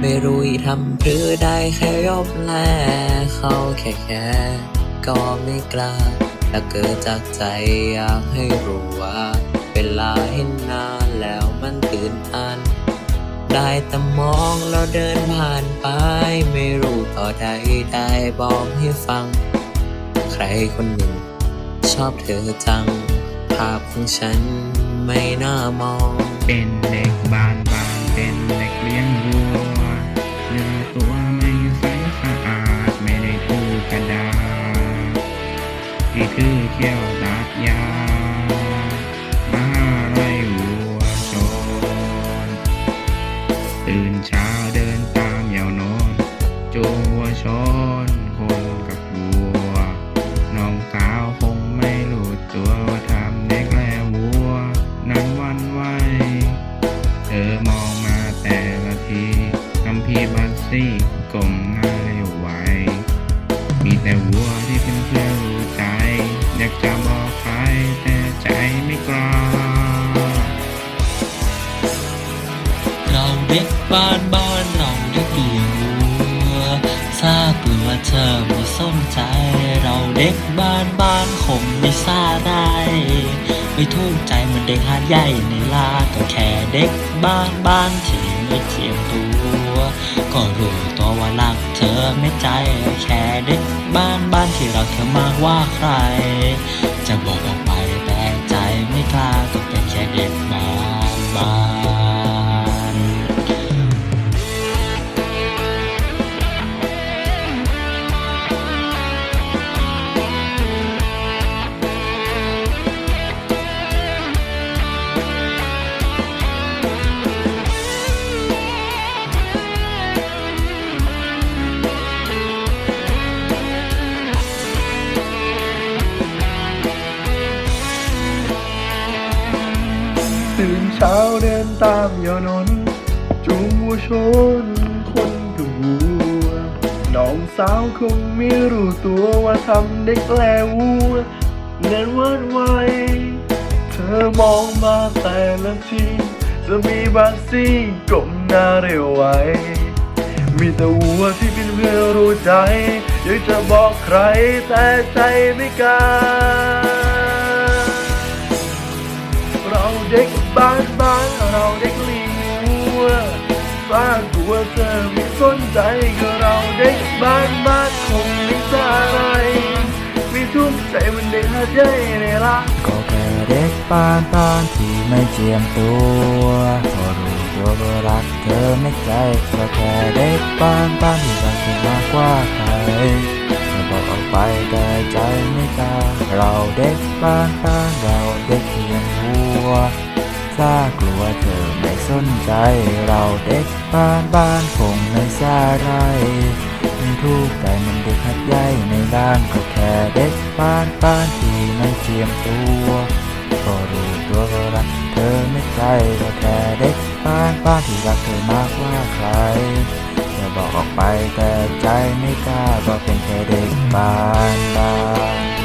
ไม่รู้อีทำหรือได้แค่ยบแลเขาแค่แค่ก็ไม่กล้าและเกิดจากใจอยากให้รู้ว่าเวลาเห็นนานแล้วมันตื่นอัน ได้แต่มองแล้วเดินผ่านไป ไม่รู้ต่อใดได้บอกให้ฟัง ใครคนหนึ่ง ชอบเธอจัง ภาพของฉันไม่น่ามอง เป็นเด็กบ้านบางเป็นเด็กเลี้ยงวัว เจะบอกใครแต่ใจไม่กล้า เราเด็กบ้านบ้าน เธอไม่สนใจ เราเด็กบ้านบ้านคงไม่ซาได้ไม่ทุกใจเหมันเด็กหาดใหญ่ในลาก็แค่เด็กบ้านบ้านที่ไม่เจียมตัว ก็รู้ตัวว่ารักเธอไม่ใจแค่เด็กบ้านบ้านที่รักเธอมากว่าใคร จะบอก เช้าเดินตามยอนนจูงวัวชนคนกับวัวน้องสาวคงไม่รู้ตัวว่าทำเด็กแลวัวเดินวันไวเธอมองมาแต่ละทีจะมีบาซี่ก้มหน้าเร็วไวมีแต่วัวที่เป็นเพื่อรู้ใจอยากจะบอกใครแต่ใจไม่กล้า เด็กบ้านบ้านเราเด็กเลี้ยงวัวบ้านตัวเธอไม่สนใจก็เราเด็กบ้านบ้านคงไม่สาอะไรไม่ทุกข์ใจมันเด็กหาใหญ่ในละก็แค่เด็กบ้านบ้านที่ไม่เจียมตัวก็รู้ตัวว่ารักเธอไม่ใจก็แค่เด็กบ้านบ้านที่รักเธอมากกว่าใครจะบอกออกไปแต่ใจไม่กล้าเราเด็กบ้านบ้านเราเด็กเพียงวั วถ้ากลัวเธอไม่สนใจ เราเด็กบ้านบ้านคงไม่สาไรมีทุกข์ใจมันเด็กหัดใหญ่ในด้านก็แค่เด็กบ้านบ้านที่ไม่เจียมตัวก็รู้ตัวว่ารักเธอไม่ใจก็แค่เด็กบ้านบ้านที่รักเธอมากกว่าใครจะบอกออกไปแต่ใจไม่กล้าก็เป็นแค่เด็กบ้านบ้าน